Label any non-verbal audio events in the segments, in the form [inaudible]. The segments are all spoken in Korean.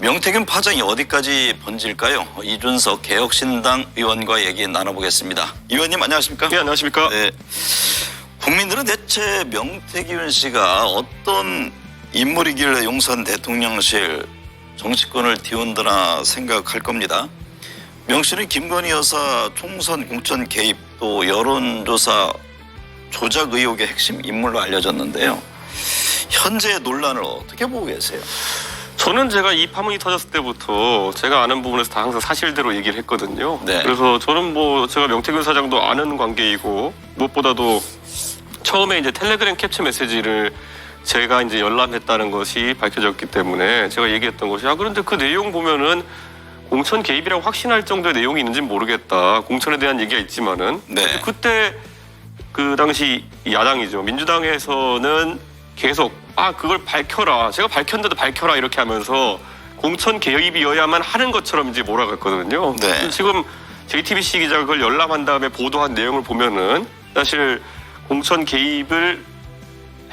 명태균 파장이 어디까지 번질까요? 이준석 개혁신당 의원과 얘기 나눠보겠습니다. 의원님 안녕하십니까? 네, 안녕하십니까? 네. 국민들은 대체 명태균 씨가 어떤 인물이길래 용산 대통령실 정치권을 뒤흔드나 생각할 겁니다. 명 씨는 김건희 여사 총선 공천 개입 또 여론조사 조작 의혹의 핵심 인물로 알려졌는데요. 현재 논란을 어떻게 보고 계세요? 저는 제가 이 파문이 터졌을 때부터 제가 아는 부분에서 다 항상 사실대로 얘기를 했거든요. 네. 그래서 저는 뭐 제가 명태균 사장도 아는 관계이고 무엇보다도 처음에 이제 텔레그램 캡처 메시지를 제가 이제 열람했다는 것이 밝혀졌기 때문에 제가 얘기했던 것이 아 그런데 그 내용 보면은 공천 개입이라고 확신할 정도의 내용이 있는지는 모르겠다. 공천에 대한 얘기가 있지만은 네. 그때 그 당시 야당이죠. 민주당에서는 계속 아 그걸 밝혀라. 제가 밝혔는데도 밝혀라 이렇게 하면서 공천 개입이어야만 하는 것처럼 이제 몰아갔거든요. 네. 지금 JTBC 기자가 그걸 열람한 다음에 보도한 내용을 보면은 사실 공천 개입을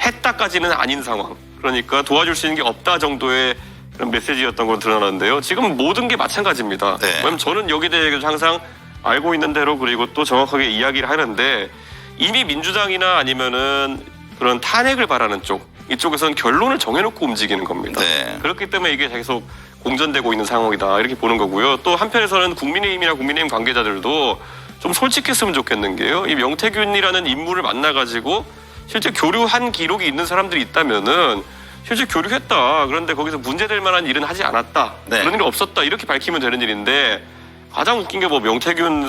했다까지는 아닌 상황. 그러니까 도와줄 수 있는 게 없다 정도의 그런 메시지였던 걸 드러나는데요. 지금 모든 게 마찬가지입니다. 네. 왜냐면 저는 여기에 대해 항상 알고 있는 대로 그리고 또 정확하게 이야기를 하는데 이미 민주당이나 아니면은 그런 탄핵을 바라는 쪽 이쪽에서는 결론을 정해놓고 움직이는 겁니다. 네. 그렇기 때문에 이게 계속 공전되고 있는 상황이다 이렇게 보는 거고요. 또 한편에서는 국민의힘이나 국민의힘 관계자들도 좀 솔직했으면 좋겠는 게요. 이 명태균이라는 인물을 만나가지고 실제 교류한 기록이 있는 사람들이 있다면은 실제 교류했다. 그런데 거기서 문제될 만한 일은 하지 않았다. 네. 그런 일이 없었다. 이렇게 밝히면 되는 일인데 가장 웃긴 게 뭐 명태균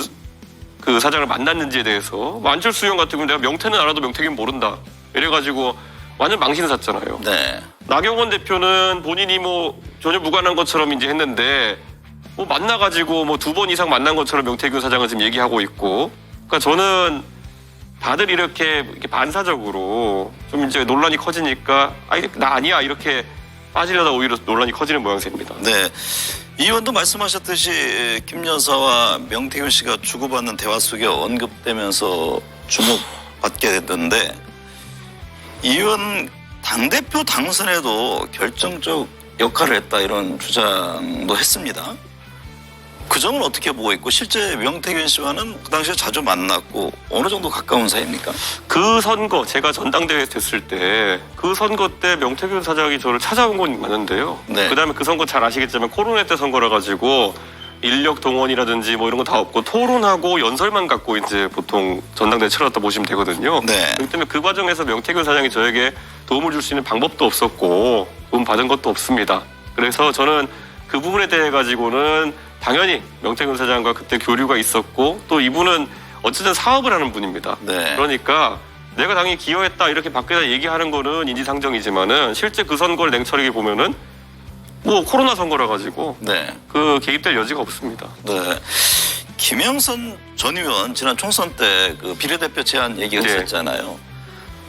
그 사장을 만났는지에 대해서 뭐 안철수 의원 같은 경우 내가 명태는 알아도 명태균 모른다. 이래가지고 완전 망신 샀잖아요. 네. 나경원 대표는 본인이 뭐 전혀 무관한 것처럼 이제 했는데 뭐 만나가지고 뭐 두 번 이상 만난 것처럼 명태균 사장은 지금 얘기하고 있고 그러니까 저는 다들 이렇게, 이렇게 반사적으로 좀 이제 논란이 커지니까 아니 나 아니야 이렇게 빠지려다 오히려 논란이 커지는 모양새입니다. 네. 이 의원도 말씀하셨듯이 김 여사와 명태균 씨가 주고받는 대화 속에 언급되면서 주목받게 됐는데 이 의원 당대표 당선에도 결정적 역할을 했다 이런 주장도 했습니다. 그 점은 어떻게 보고 있고 실제 명태균 씨와는 그 당시에 자주 만났고 어느 정도 가까운 사이입니까? 그 선거 제가 전당대회 됐을 때 그 선거 때 명태균 사장이 저를 찾아온 건 맞는데요. 네. 그다음에 그 선거 잘 아시겠지만 코로나 때 선거라 가지고 인력 동원이라든지 뭐 이런 거 다 없고 토론하고 연설만 갖고 이제 보통 전당대회 치렀다 보시면 되거든요. 네. 그렇기 때문에 그 과정에서 명태균 사장이 저에게 도움을 줄 수 있는 방법도 없었고 도움 받은 것도 없습니다. 그래서 저는 그 부분에 대해 가지고는 당연히 명태균 사장과 그때 교류가 있었고 또 이분은 어쨌든 사업을 하는 분입니다. 네. 그러니까 내가 당연히 기여했다 이렇게 밖에다 얘기하는 거는 인지상정이지만은 실제 그 선거를 냉철하게 보면은 뭐 코로나 선거라 가지고 네. 그 개입될 여지가 없습니다. 네. 김영선 전 의원 지난 총선 때 그 비례대표 제안 얘기가 네. 있었잖아요.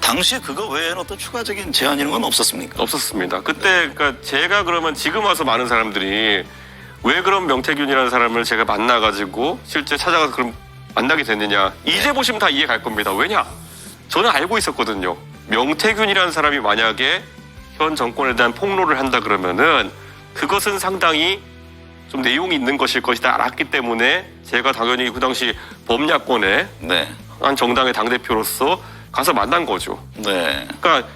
당시 그거 외에는 어떤 추가적인 제안 이런 건 없었습니까? 없었습니다. 그때 그러니까 제가 그러면 지금 와서 많은 사람들이 왜 그런 명태균이라는 사람을 제가 만나가지고 실제 찾아가서 그럼 만나게 됐느냐 이제 보시면 다 이해 갈 겁니다. 왜냐? 저는 알고 있었거든요. 명태균이라는 사람이 만약에 현 정권에 대한 폭로를 한다 그러면은 그것은 상당히 좀 내용이 있는 것일 것이다 알았기 때문에 제가 당연히 그 당시 범야권의 네. 한 정당의 당 대표로서 가서 만난 거죠. 네. 그러니까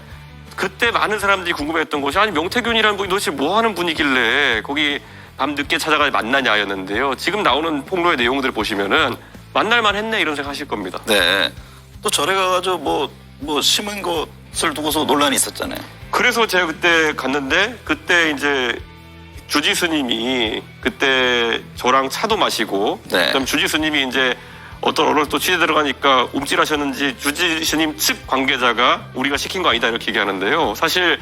그때 많은 사람들이 궁금해했던 것이 아니 명태균이라는 분이 도대체 뭐 하는 분이길래 거기 밤 늦게 찾아가 만나냐였는데요. 지금 나오는 폭로의 내용들을 보시면은 만날만 했네 이런 생각 하실 겁니다. 네. 또 절에 가가지고 뭐, 뭐 심은 것을 두고서 논란이 있었잖아요. 그래서 제가 그때 갔는데 그때 이제 주지 스님이 그때 저랑 차도 마시고 네. 그다음 주지 스님이 이제 어떤 언어를 또 취재 들어가니까 움찔하셨는지 주지 스님 측 관계자가 우리가 시킨 거 아니다 이렇게 얘기하는데요. 사실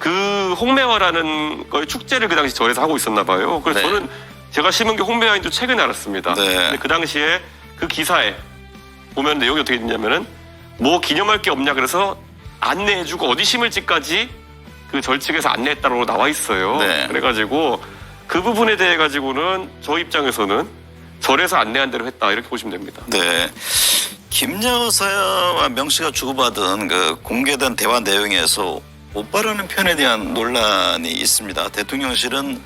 그 홍매화라는 거의 축제를 그 당시 절에서 하고 있었나 봐요. 그래서 네. 저는 제가 심은 게 홍매화인 줄 최근에 알았습니다. 네. 근데 그 당시에 그 기사에 보면 내용이 어떻게 됐냐면은 뭐 기념할 게 없냐 그래서 안내해주고 어디 심을지까지 그 절 측에서 안내했다고 나와 있어요. 네. 그래가지고 그 부분에 대해 가지고는 저 입장에서는 절에서 안내한 대로 했다 이렇게 보시면 됩니다. 네. 김 여사와 명 씨가 주고받은 그 공개된 대화 내용에서 오빠라는 표현에 대한 논란이 있습니다. 대통령실은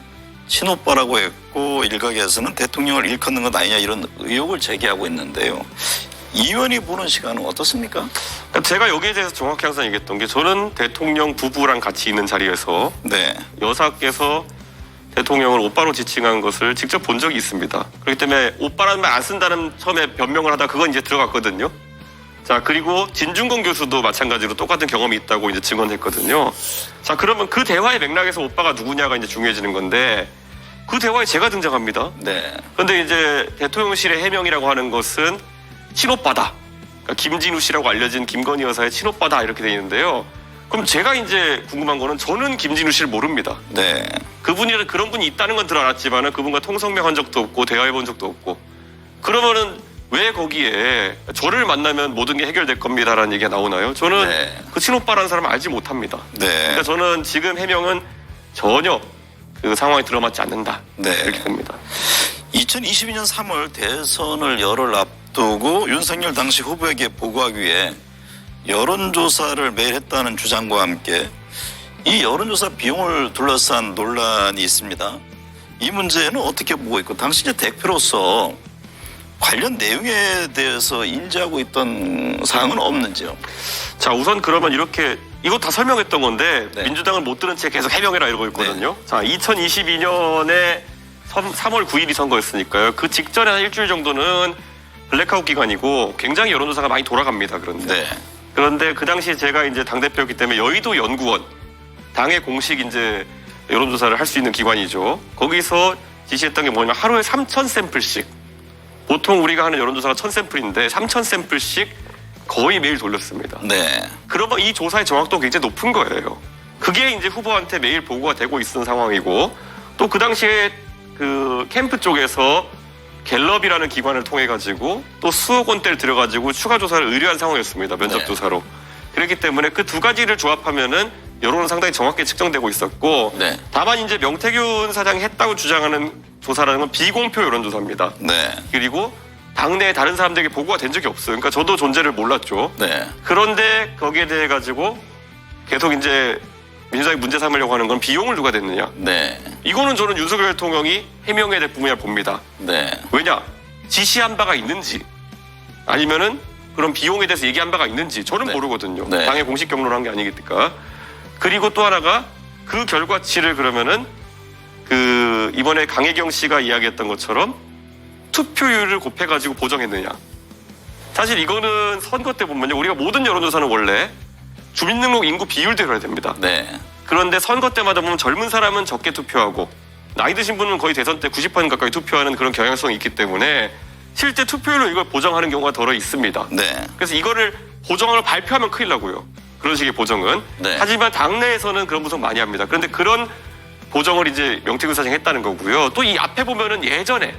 친오빠라고 했고 일각에서는 대통령을 일컫는 것 아니냐 이런 의혹을 제기하고 있는데요. 이 의원이 보는 시간은 어떻습니까? 그러니까 제가 여기에 대해서 정확히 항상 얘기했던 게 저는 대통령 부부랑 같이 있는 자리에서 네, 여사께서 대통령을 오빠로 지칭한 것을 직접 본 적이 있습니다. 그렇기 때문에 오빠라는 말 안 쓴다는 처음에 변명을 하다 그건 이제 들어갔거든요. 자 그리고 진중권 교수도 마찬가지로 똑같은 경험이 있다고 이제 증언했거든요. 자 그러면 그 대화의 맥락에서 오빠가 누구냐가 이제 중요해지는 건데 그 대화에 제가 등장합니다. 네, 그런데 이제 대통령실의 해명이라고 하는 것은 친오빠다. 그러니까 김진우 씨라고 알려진 김건희 여사의 친오빠다 이렇게 돼 있는데요. 그럼 제가 이제 궁금한 거는 저는 김진우 씨를 모릅니다. 네, 그분이 그런 분이 있다는 건 들어알았지만은 그분과 통성명한 적도 없고 대화해 본 적도 없고 그러면은 왜 거기에 저를 만나면 모든 게 해결될 겁니다라는 얘기가 나오나요? 저는 네. 그 친오빠라는 사람을 알지 못합니다. 네, 그러니까 저는 지금 해명은 전혀 그 상황에 들어맞지 않는다 네. 이렇게 봅니다. 2022년 3월 대선을 열흘 앞 두고 윤석열 당시 후보에게 보고하기 위해 여론조사를 매일 했다는 주장과 함께 이 여론조사 비용을 둘러싼 논란이 있습니다. 이 문제는 어떻게 보고 있고 당시 이제 대표로서 관련 내용에 대해서 인지하고 있던 사항은 없는지요? 자 우선 그러면 이렇게 이거 다 설명했던 건데 네. 민주당은 못 들은 채 계속 해명해라 이러고 있거든요. 자 2022년에 3월 9일이 선거였으니까요. 그 직전에 한 일주일 정도는 블랙아웃 기간이고 굉장히 여론조사가 많이 돌아갑니다. 그런데 네, 그런데 그 당시에 제가 이제 당 대표였기 때문에 여의도 연구원 당의 공식 이제 여론조사를 할 수 있는 기관이죠. 거기서 지시했던 게 뭐냐면 하루에 3천 샘플씩 보통 우리가 하는 여론조사가 1,000 샘플인데 3천 샘플씩 거의 매일 돌렸습니다. 네, 그러면 이 조사의 정확도가 굉장히 높은 거예요. 그게 이제 후보한테 매일 보고가 되고 있는 상황이고 또 그 당시에 그 캠프 쪽에서 갤럽이라는 기관을 통해 가지고 또 수억 원대를 들여가지고 추가 조사를 의뢰한 상황이었습니다. 면접 네. 조사로. 그렇기 때문에 그 두 가지를 조합하면은 여론은 상당히 정확히 측정되고 있었고 네. 다만 이제 명태균 사장이 했다고 주장하는 조사라는 건 비공표 여론조사입니다. 네, 그리고 당내 다른 사람들에게 보고가 된 적이 없어요. 그러니까 저도 존재를 몰랐죠. 네, 그런데 거기에 대해 가지고 계속 이제 민주당이 문제 삼으려고 하는 건 비용을 누가 냈느냐. 네, 이거는 저는 윤석열 대통령이 해명해야 될 부분이라 봅니다. 네, 왜냐? 지시한 바가 있는지 아니면은 그런 비용에 대해서 얘기한 바가 있는지 저는 네. 모르거든요. 네. 당의 공식 경로를 한 게 아니니까. 그리고 또 하나가 그 결과치를 그러면은 그 이번에 강혜경 씨가 이야기했던 것처럼 투표율을 곱해가지고 보정했느냐. 사실 이거는 선거 때 보면요. 우리가 모든 여론조사는 원래 주민등록 인구 비율대로 해야 됩니다. 네, 그런데 선거 때마다 보면 젊은 사람은 적게 투표하고 나이 드신 분은 거의 대선 때 90% 가까이 투표하는 그런 경향성이 있기 때문에 실제 투표율로 이걸 보정하는 경우가 덜어 있습니다. 네, 그래서 이거를 보정을 발표하면 큰일 나고요. 그런 식의 보정은. 네. 하지만 당내에서는 그런 분석 많이 합니다. 그런데 그런 보정을 이제 명태균 사장이 했다는 거고요. 또 이 앞에 보면은 예전에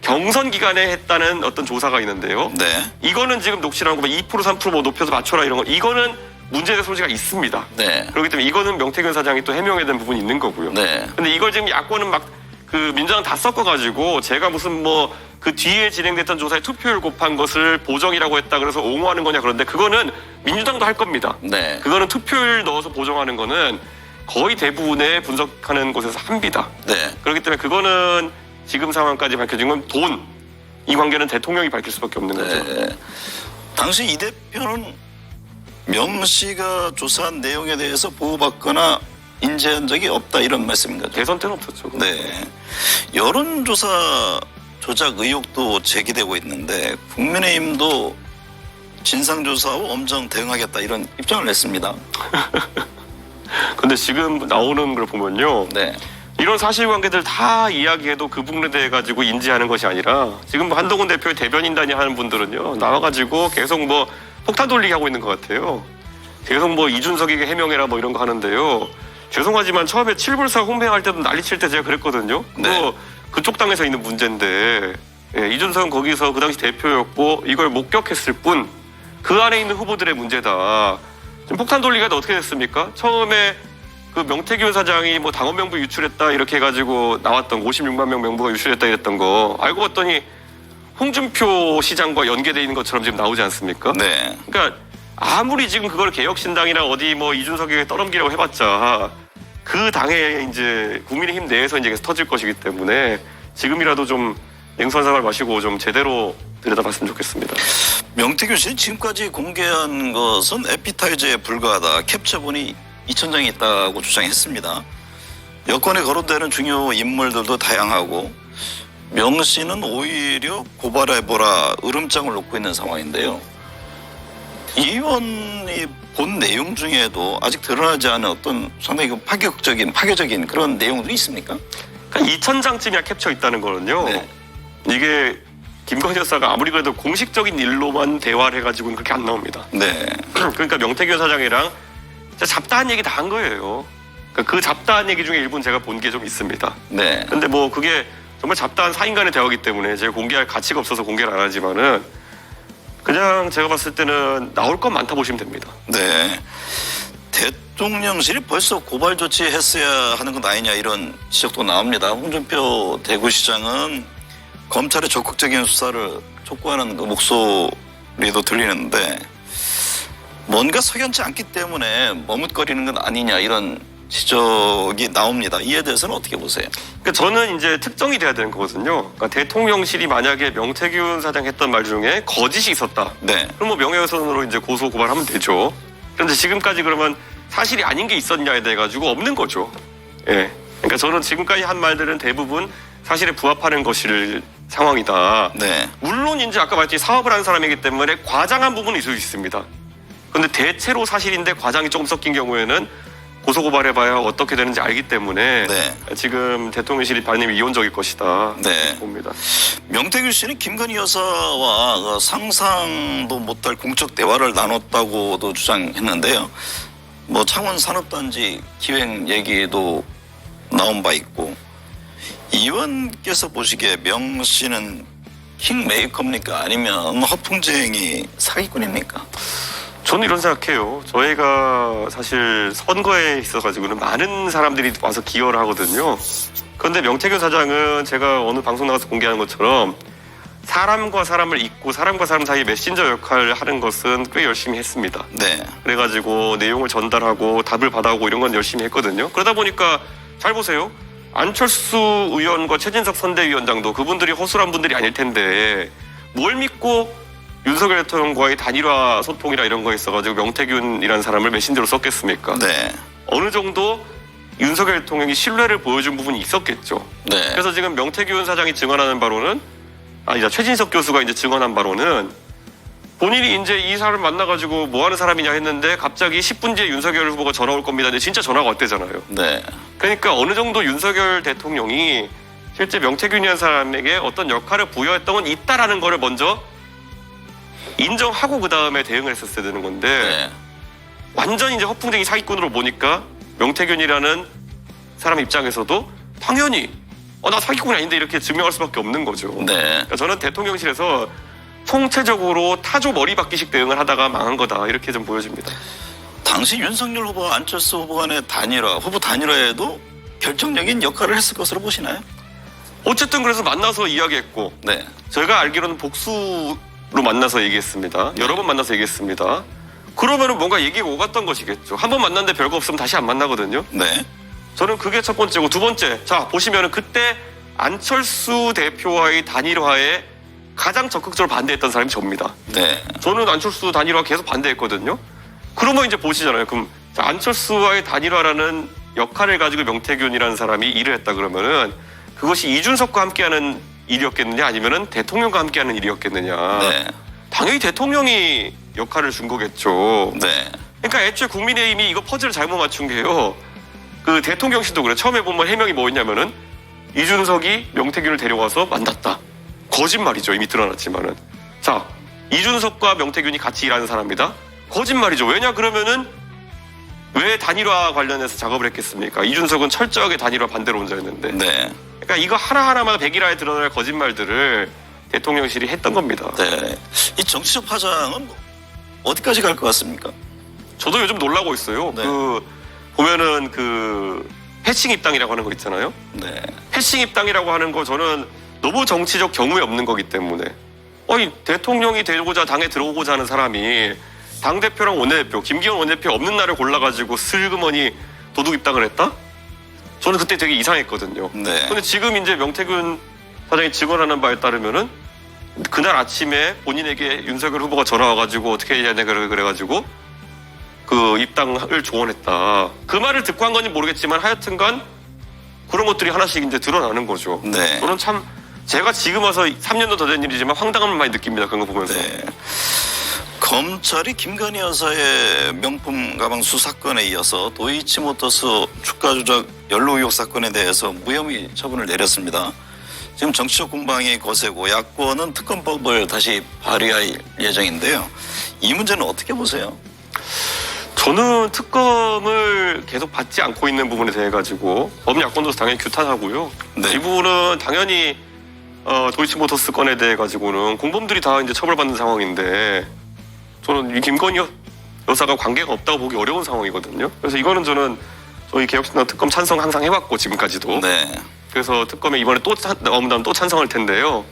경선 기간에 했다는 어떤 조사가 있는데요. 네, 이거는 지금 녹취라는 거2% 3%뭐 높여서 맞춰라 이런 거 이거는 문제될 소지가 있습니다. 네, 그렇기 때문에 이거는 명태균 사장이 또 해명해야 되는 부분이 있는 거고요. 네. 근데 이걸 지금 야권은 막 그 민주당 다 섞어가지고 제가 무슨 뭐 그 뒤에 진행됐던 조사에 투표율 곱한 것을 보정이라고 했다 그래서 옹호하는 거냐 그런데 그거는 민주당도 할 겁니다. 네. 그거는 투표율 넣어서 보정하는 거는 거의 대부분의 분석하는 곳에서 합니다. 네. 그렇기 때문에 그거는 지금 상황까지 밝혀진 건 돈. 이 관계는 대통령이 밝힐 수밖에 없는 거죠. 네. 당시 이 대표는 명 씨가 조사한 내용에 대해서 보호받거나 인지한 적이 없다 이런 거죠. 대선 때는 없었죠. 네. 여론조사 조작 의혹도 제기되고 있는데 국민의힘도 진상조사와 엄정 대응하겠다 이런 입장을 냈습니다. [laughs] 근데 지금 나오는 걸 보면요. 네. 이런 사실관계들 다 이야기해도 그 부분에 대해 가지고 인지하는 것이 아니라 지금 뭐 한동훈 대표의 대변인단이 하는 분들은요 나와가지고 계속 뭐 폭탄 돌리기 하고 있는 것 같아요. 계속 뭐 이준석에게 해명해라 뭐 이런 거 하는데요. 죄송하지만 처음에 칠불사 홍매할 때도 난리 칠 때 제가 그랬거든요. 그거 네. 그쪽 당에서 있는 문제인데 예, 이준석은 거기서 그 당시 대표였고 이걸 목격했을 뿐 그 안에 있는 후보들의 문제다. 지금 폭탄 돌리기가 어떻게 됐습니까? 처음에 그 명태균 사장이 뭐 당원 명부 유출했다 이렇게 해가지고 나왔던 거 56만 명 명부가 유출했다 이랬던 거 알고 봤더니 홍준표 시장과 연계돼 있는 것처럼 지금 나오지 않습니까? 네. 그러니까 아무리 지금 그걸 개혁신당이나 어디 뭐 이준석에게 떠넘기려고 해봤자 그 당에 이제 국민의힘 내에서 이제 계속 터질 것이기 때문에 지금이라도 좀 냉수한사발 마시고 좀 제대로 들여다봤으면 좋겠습니다. 명태균 씨는 지금까지 공개한 것은 에피타이저에 불과하다. 캡처본이 2천 장이 있다고 주장했습니다. 여권에 거론되는 중요 인물들도 다양하고 명 씨는 오히려 고발해보라 으름장을 놓고 있는 상황인데요. 이 의원이 본 내용 중에도 아직 드러나지 않은 어떤 상당히 그 파격적인 파괴적인 그런 내용들이 있습니까? 그러니까 2천 장쯤이나 캡처 있다는 거는요. 네. 이게 김건희 여사가 아무리 그래도 공식적인 일로만 대화를 해가지고는 그렇게 안 나옵니다. 네, [clears throat] 그러니까 명태균 사장이랑 잡다한 얘기 다 한 거예요. 그러니까 그 잡다한 얘기 중에 일부는 제가 본 게 좀 있습니다. 네, 근데 뭐 그게 정말 잡다한 사인 간의 대화이기 때문에 제가 공개할 가치가 없어서 공개를 안 하지만은 그냥 제가 봤을 때는 나올 건 많다 보시면 됩니다. 네. 대통령실이 벌써 고발 조치했어야 하는 건 아니냐 이런 지적도 나옵니다. 홍준표 대구시장은 검찰의 적극적인 수사를 촉구하는 그 목소리도 들리는데 뭔가 석연치 않기 때문에 머뭇거리는 건 아니냐 이런 지적이 나옵니다. 이에 대해서는 어떻게 보세요? 그러니까 저는 이제 특정이 돼야 되는 거거든요. 그러니까 대통령실이 만약에 명태균 사장 했던 말 중에 거짓이 있었다. 네, 그럼 뭐 명예훼손으로 이제 고소 고발하면 되죠. 그런데 지금까지 그러면 사실이 아닌 게 있었냐에 대해 가지고 없는 거죠. 예. 그러니까 저는 지금까지 한 말들은 대부분 사실에 부합하는 것일 상황이다. 네, 물론 이제 아까 말했듯이 사업을 하는 사람이기 때문에 과장한 부분이 있을 수 있습니다. 그런데 대체로 사실인데 과장이 조금 섞인 경우에는 고소고발해봐야 어떻게 되는지 알기 때문에 네. 지금 대통령실이 반응이 이혼적일 것이다. 네. 봅니다. 명태균 씨는 김건희 여사와 그 상상도 못할 공적 대화를 나눴다고도 주장했는데요. 뭐 창원 산업단지 기획 얘기도 나온 바 있고 이 의원께서 보시기에 명 씨는 킹메이커입니까 아니면 허풍쟁이 사기꾼입니까? 저는 이런 생각해요. 저희가 사실 선거에 있어가지고는 많은 사람들이 와서 기여를 하거든요. 그런데 명태균 사장은 제가 어느 방송 나가서 공개하는 것처럼 사람과 사람을 잇고 사람과 사람 사이 메신저 역할을 하는 것은 꽤 열심히 했습니다. 네, 그래가지고 내용을 전달하고 답을 받아오고 이런 건 열심히 했거든요. 그러다 보니까 잘 보세요. 안철수 의원과 최진석 선대위원장도 그분들이 허술한 분들이 아닐 텐데 뭘 믿고 윤석열 대통령과의 단일화 소통이라 이런 거 있어가지고 명태균이라는 사람을 메신저로 썼겠습니까? 네, 어느 정도 윤석열 대통령이 신뢰를 보여준 부분이 있었겠죠. 네, 그래서 지금 명태균 사장이 증언하는 바로는 아니다 최진석 교수가 이제 증언한 바로는 본인이 이제 이 사람을 만나가지고 뭐 하는 사람이냐 했는데 갑자기 10분 뒤에 윤석열 후보가 전화 올 겁니다. 근데 진짜 전화가 왔대잖아요. 네, 그러니까 어느 정도 윤석열 대통령이 실제 명태균이라는 사람에게 어떤 역할을 부여했던 건 있다라는 거를 먼저 인정하고 그 다음에 대응을 했었어야 되는 건데 네, 완전 이제 허풍쟁이 사기꾼으로 보니까 명태균이라는 사람 입장에서도 당연히 어 나 사기꾼이 아닌데 이렇게 증명할 수밖에 없는 거죠. 네, 그러니까 저는 대통령실에서 총체적으로 타조 머리박기식 대응을 하다가 망한 거다 이렇게 좀 보여집니다. 당시 윤석열 후보와 안철수 후보 간의 단일화, 후보 단일화에도 결정적인 역할을 했을 것으로 보시나요? 어쨌든 그래서 만나서 이야기했고 네, 저희가 알기로는 복수 로 만나서 얘기했습니다. 여러 번 만나서 얘기했습니다. 그러면은 뭔가 얘기가 오갔던 것이겠죠. 한 번 만났는데 별거 없으면 다시 안 만나거든요. 네, 저는 그게 첫 번째고 두 번째. 자, 보시면은 그때 안철수 대표와의 단일화에 가장 적극적으로 반대했던 사람이 접니다. 네, 저는 안철수 단일화 계속 반대했거든요. 그러면 이제 보시잖아요. 그럼 자, 안철수와의 단일화라는 역할을 가지고 명태균이라는 사람이 일을 했다 그러면은 그것이 이준석과 함께하는 일이었겠느냐 아니면은 대통령과 함께하는 일이었겠느냐. 네, 당연히 대통령이 역할을 준 거겠죠. 네, 그러니까 애초에 국민의힘이 이거 퍼즐을 잘못 맞춘 게요. 그 대통령실도 그래. 처음에 보면 해명이 뭐였냐면은 이준석이 명태균을 데려와서 만났다. 거짓말이죠. 이미 드러났지만은. 자, 이준석과 명태균이 같이 일하는 사람이다. 거짓말이죠. 왜냐 그러면은 왜 단일화 관련해서 작업을 했겠습니까? 이준석은 철저하게 단일화 반대론자였는데. 네. 그러니까 이거 하나하나마다 백일화에 드러날 거짓말들을 대통령실이 했던 겁니다. 네. 이 정치적 파장은 어디까지 갈 것 같습니까? 저도 요즘 놀라고 있어요. 네. 그 보면은 그 패싱 입당이라고 하는 거 있잖아요. 네. 패싱 입당이라고 하는 거 저는 너무 정치적 경우에 없는 거기 때문에 어이 대통령이 되고자 당에 들어오고자 하는 사람이 당 대표랑 원내대표 김기현 원내대표 없는 날을 골라가지고 슬그머니 도둑 입당을 했다? 저는 그때 되게 이상했거든요. 네. 근데 지금 이제 명태균 사장이 증언하는 바에 따르면은 그날 아침에 본인에게 윤석열 후보가 전화 와가지고 어떻게 해야 되냐 그래- 그래가지고 그 입당을 조언했다. 그 말을 듣고 한 건지 모르겠지만 하여튼간 그런 것들이 하나씩 이제 드러나는 거죠. 네. 저는 참 제가 지금 와서 3년도 더 된 일이지만 황당함을 많이 느낍니다. 그런 거 보면서. 네. 검찰이 김건희 여사의 명품 가방 수사건에 이어서 도이치모터스 주가 조작 연루 의혹 사건에 대해서 무혐의 처분을 내렸습니다. 지금 정치적 공방이 거세고 야권은 특검법을 다시 발의할 예정인데요. 이 문제는 어떻게 보세요? 저는 특검을 계속 받지 않고 있는 부분에 대해 가지고 법야권도 당연히 규탄하고요. 네. 이 부분은 당연히 어, 도이치모터스 건에 대해 가지고는 공범들이 다 이제 처벌받는 상황인데 저는 이 김건희 여- 여사가 관계가 없다고 보기 어려운 상황이거든요. 그래서 이거는 저는 저희 개혁신당 특검 찬성 항상 해왔고 지금까지도. 네. 그래서 특검에 이번에 또 찬- 나오면 또 찬성할 텐데요.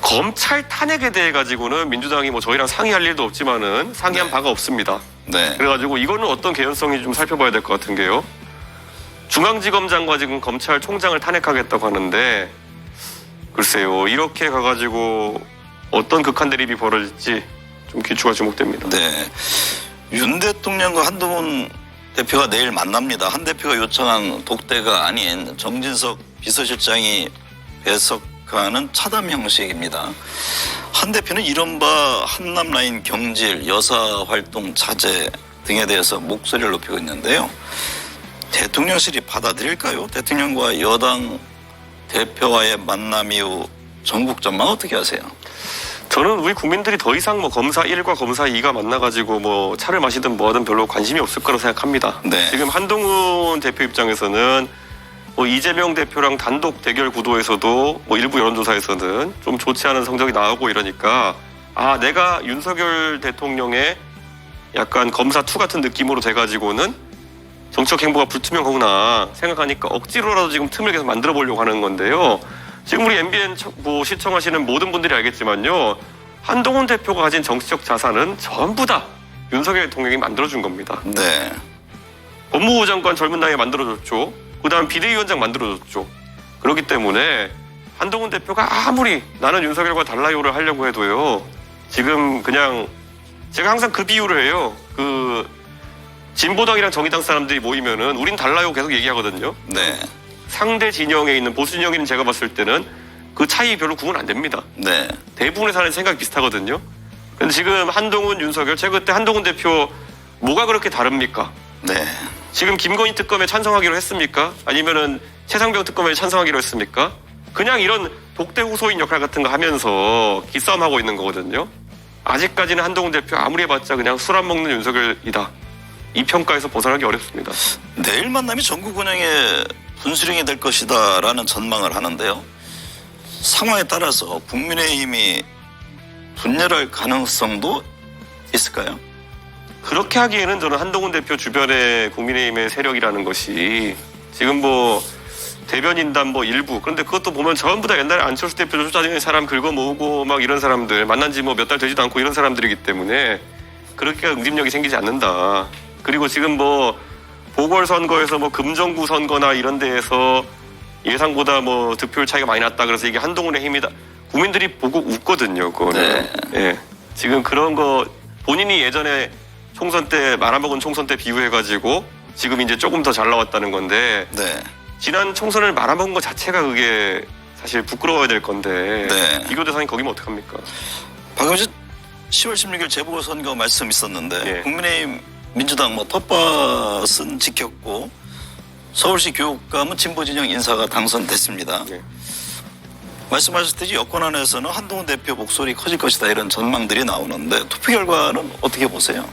검찰 탄핵에 대해 가지고는 민주당이 뭐 저희랑 상의할 일도 없지만은 상의한 네. 바가 없습니다. 네. 그래가지고 이거는 어떤 개연성이 좀 살펴봐야 될 것 같은 게요. 중앙지검장과 지금 검찰총장을 탄핵하겠다고 하는데 글쎄요 이렇게 가가지고 어떤 극한 대립이 벌어질지 좀 귀추가 주목됩니다. 네. 윤 대통령과 한동훈 대표가 내일 만납니다. 한 대표가 요청한 독대가 아닌 정진석 비서실장이 배석하는 차담 형식입니다. 한 대표는 이른바 한남라인 경질, 여사 활동 자제 등에 대해서 목소리를 높이고 있는데요. 대통령실이 받아들일까요? 대통령과 여당 대표와의 만남 이후 전국 전망 어떻게 하세요? 저는 우리 국민들이 더 이상 뭐 검사 1과 검사 2가 만나가지고 뭐 차를 마시든 뭐하든 별로 관심이 없을 거라고 생각합니다. 네. 지금 한동훈 대표 입장에서는 뭐 이재명 대표랑 단독 대결 구도에서도 뭐 일부 여론조사에서는 좀 좋지 않은 성적이 나오고 이러니까 아 내가 윤석열 대통령의 약간 검사 투 같은 느낌으로 돼가지고는 정책 행보가 불투명하구나 생각하니까 억지로라도 지금 틈을 계속 만들어 보려고 하는 건데요. 지금 우리 MBN 청- 뭐 시청하시는 모든 분들이 알겠지만요. 한동훈 대표가 가진 정치적 자산은 전부 다 윤석열 대통령이 만들어준 겁니다. 네. 법무부 장관 젊은 나이에 만들어줬죠. 그 다음 비대위원장 만들어줬죠. 그렇기 때문에 한동훈 대표가 아무리 나는 윤석열과 달라요를 하려고 해도요. 지금 그냥 제가 항상 그 비유를 해요. 그 진보당이랑 정의당 사람들이 모이면은 우린 달라요 계속 얘기하거든요. 네. 상대 진영에 있는 보수 진영에는 제가 봤을 때는 그 차이 별로 구분 안 됩니다. 네. 대부분의 사람이 생각이 비슷하거든요. 근데 지금 한동훈, 윤석열, 제가 그때 한동훈 대표 뭐가 그렇게 다릅니까? 네. 지금 김건희 특검에 찬성하기로 했습니까? 아니면은 최상병 특검에 찬성하기로 했습니까? 그냥 이런 독대 호소인 역할 같은 거 하면서 기싸움하고 있는 거거든요. 아직까지는 한동훈 대표 아무리 해봤자 그냥 술 안 먹는 윤석열이다. 이 평가에서 벗어나기 어렵습니다. 내일 만남이 전국 운영의 분수령이 될 것이다 라는 전망을 하는데요. 상황에 따라서 국민의힘이 분열할 가능성도 있을까요? 그렇게 하기에는 저는 한동훈 대표 주변의 국민의힘의 세력이라는 것이 지금 뭐 대변인단 뭐 일부 그런데 그것도 보면 전부 다 옛날에 안철수 대표 쫓아다니는 사람 긁어 모으고 막 이런 사람들 만난 지 뭐 몇 달 되지도 않고 이런 사람들이기 때문에 그렇게 응집력이 생기지 않는다. 그리고 지금 뭐 보궐선거에서 뭐 금정구 선거나 이런 데에서 예상보다 뭐 득표율 차이가 많이 났다 그래서 이게 한동훈의 힘이다. 국민들이 보고 웃거든요. 그거는. 예. 지금 그런 거 본인이 예전에 총선 때 말아먹은 총선 때 비유해가지고 지금 이제 조금 더 잘 나왔다는 건데 네. 지난 총선을 말아먹은 것 자체가 그게 사실 부끄러워야 될 건데 네. 비교 대상이 거기면 어떡합니까? 방금 전 10월 16일 재보궐선거 말씀 있었는데 예. 국민의힘 민주당 뭐 텃밭은 지켰고 서울시 교육감은 진보 진영 인사가 당선됐습니다. 예. 말씀하셨듯이 여권 안에서는 한동훈 대표 목소리 커질 것이다 이런 전망들이 나오는데 투표 결과는 어떻게 보세요?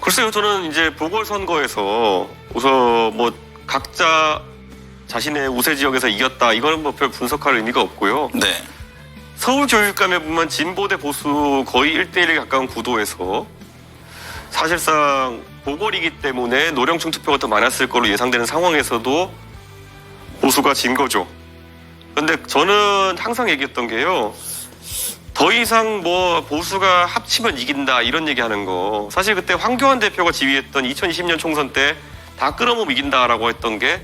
글쎄요, 저는 이제 보궐선거에서 우선 뭐 각자 자신의 우세 지역에서 이겼다 이거는 뭐 별 분석할 의미가 없고요. 네. 서울 교육감에 보면 진보 대 보수 거의 1대1에 가까운 구도에서 사실상 보궐이기 때문에 노령층 투표가 더 많았을 거로 예상되는 상황에서도 보수가 진 거죠. 근데 저는 항상 얘기했던 게요. 더 이상 뭐 보수가 합치면 이긴다 이런 얘기 하는 거 사실 그때 황교안 대표가 지휘했던 2020년 총선 때 다 끌어모으면 이긴다라고 했던 게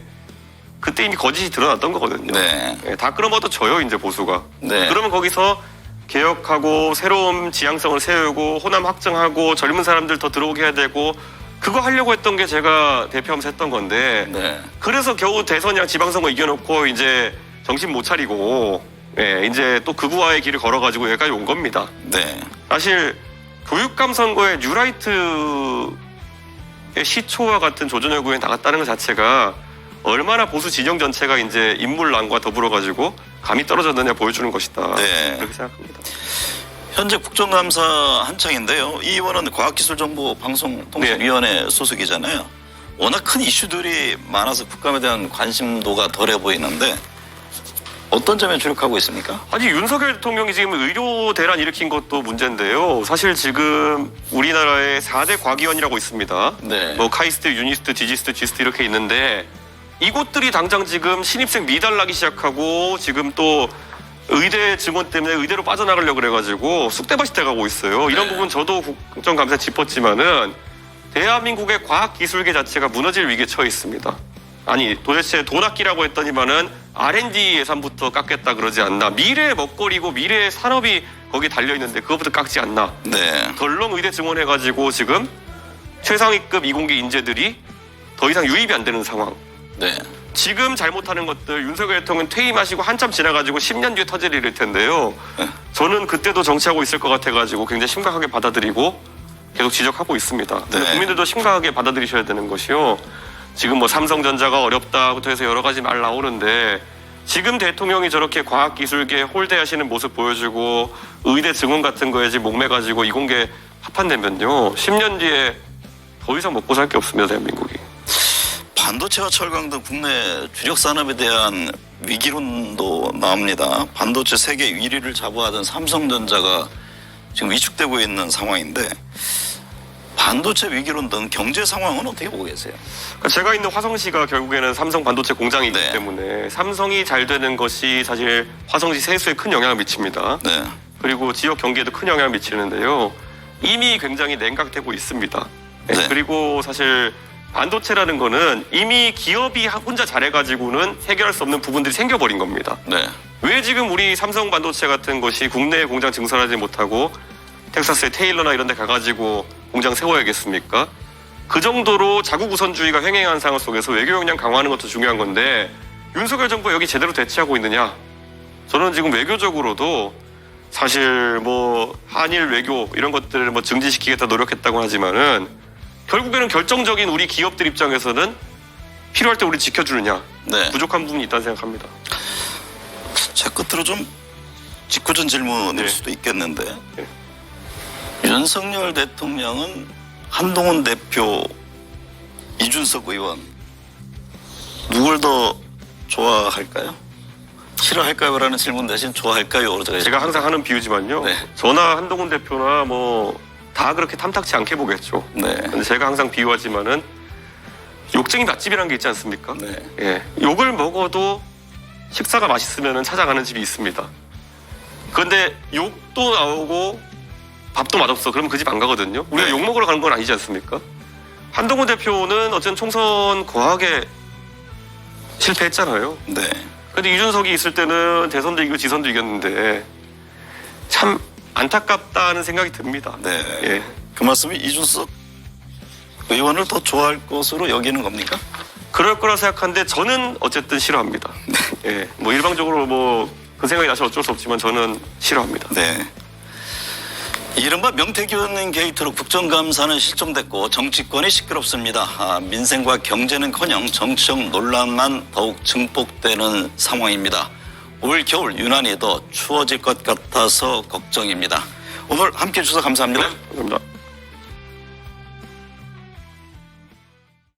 그때 이미 거짓이 드러났던 거거든요. 네. 예, 다 끌어모아도 져요 이제 보수가. 네. 그러면 거기서 개혁하고 새로운 지향성을 세우고 호남 확정하고 젊은 사람들 더 들어오게 해야 되고 그거 하려고 했던 게 제가 대표하면서 했던 건데 네. 그래서 겨우 대선이랑 지방선거 이겨놓고 이제 정신 못 차리고 예, 이제 또 극우화의 길을 걸어가지고 여기까지 온 겁니다. 네. 사실 교육감 선거에 뉴라이트의 시초와 같은 조전여구에 나갔다는 것 자체가 얼마나 보수 진영 전체가 이제 인물난과 더불어 가지고 감이 떨어졌느냐 보여주는 것이다. 네. 그렇게 생각합니다. 현재 국정감사 한창인데요. 이 의원은 과학기술정보방송통신위원회 소속이잖아요. 워낙 큰 이슈들이 많아서 국감에 대한 관심도가 덜해 보이는데 어떤 점에 주력하고 있습니까? 아니 윤석열 대통령이 지금 의료 대란 일으킨 것도 문제인데요. 사실 지금 우리나라에 4대 과기원이라고 있습니다. 네. 뭐 카이스트, 유니스트, 디지스트, 지스트 이렇게 있는데 이곳들이 당장 지금 신입생 미달나기 시작하고 지금 또 의대 증원 때문에 의대로 빠져나가려고 그래가지고 쑥대밭이 돼가고 있어요. 이런 네. 부분 저도 국정감사 짚었지만은 대한민국의 과학기술계 자체가 무너질 위기에 처해 있습니다. 아니 도대체 돈 아끼라고 했더니만은 R&D 예산부터 깎겠다 그러지 않나 미래의 먹거리고 미래의 산업이 거기 달려 있는데 그것부터 깎지 않나 네. 덜렁 의대 증원해가지고 지금 최상위급 이공계 인재들이 더 이상 유입이 안 되는 상황. 네. 지금 잘못하는 것들 윤석열 대통령 퇴임하시고 한참 지나가지고 10년 뒤에 터질 일일 텐데요. 네. 저는 그때도 정치하고 있을 것 같아가지고 굉장히 심각하게 받아들이고 계속 지적하고 있습니다. 네. 국민들도 심각하게 받아들이셔야 되는 것이요. 지금 뭐 삼성전자가 어렵다부터 해서 여러 가지 말 나오는데 지금 대통령이 저렇게 과학기술계 홀대하시는 모습 보여주고 의대 증원 같은 거에 지금 목매가지고 이공계 합판되면요. 10년 뒤에 더 이상 먹고 살 게 없습니다, 대한민국이. 반도체와 철강 등 국내 주력 산업에 대한 위기론도 나옵니다. 반도체 세계 1위를 자부하던 삼성전자가 지금 위축되고 있는 상황인데 반도체 위기론 등 경제 상황은 어떻게 보고 계세요? 그러니까 제가 있는 화성시가 결국에는 삼성 반도체 공장이기 네. 때문에 삼성이 잘 되는 것이 사실 화성시 세수에 큰 영향을 미칩니다. 네. 그리고 지역 경기에도 큰 영향을 미치는데요. 이미 굉장히 냉각되고 있습니다. 네, 네. 그리고 사실 반도체라는 거는 이미 기업이 혼자 잘해가지고는 해결할 수 없는 부분들이 생겨버린 겁니다. 네. 왜 지금 우리 삼성 반도체 같은 것이 국내 공장 증설하지 못하고 텍사스의 테일러나 이런 데 가가지고 공장 세워야겠습니까? 그 정도로 자국 우선주의가 횡행한 상황 속에서 외교 역량 강화하는 것도 중요한 건데 윤석열 정부가 여기 제대로 대처하고 있느냐? 저는 지금 외교적으로도 사실 뭐 한일 외교 이런 것들을 뭐 증진시키겠다 노력했다고 하지만은 결국에는 결정적인 우리 기업들 입장에서는 필요할 때 우리 지켜주느냐 네. 부족한 부분이 있다는 생각합니다. 제 끝으로 좀 직구전 질문일 네. 수도 있겠는데 네. 윤석열 대통령은 한동훈 대표, 이준석 의원 누굴 더 좋아할까요? 싫어할까요? 라는 질문 대신 좋아할까요? 제가 제가 항상 하는 비유지만요. 네. 저나 한동훈 대표나 뭐 다 그렇게 탐탁치 않게 보겠죠. 네. 근데 제가 항상 비유하지만은 욕쟁이 맛집이라는 게 있지 않습니까? 네. 예. 욕을 먹어도 식사가 맛있으면 찾아가는 집이 있습니다. 그런데 욕도 나오고 밥도 맛없어. 그러면 그 집 안 가거든요. 우리가 네. 욕 먹으러 가는 건 아니지 않습니까? 한동훈 대표는 어쨌든 총선 거하게 실패했잖아요. 네. 근데 이준석이 있을 때는 대선도 이기고 지선도 이겼는데 참 안타깝다는 생각이 듭니다. 네. 예. 그 말씀이 이준석 의원을 더 좋아할 것으로 여기는 겁니까? 그럴 거라 생각하는데 저는 어쨌든 싫어합니다. 예. 뭐 일방적으로 뭐 그 생각이 나서 어쩔 수 없지만 저는 싫어합니다. 네. 이른바 명태균 게이트로 국정감사는 실종됐고 정치권이 시끄럽습니다. 아, 민생과 경제는커녕 정치적 논란만 더욱 증폭되는 상황입니다. 올 겨울 유난히 더 추워질 것 같아서 걱정입니다. 오늘 함께 해 주셔서 감사합니다. 감사합니다.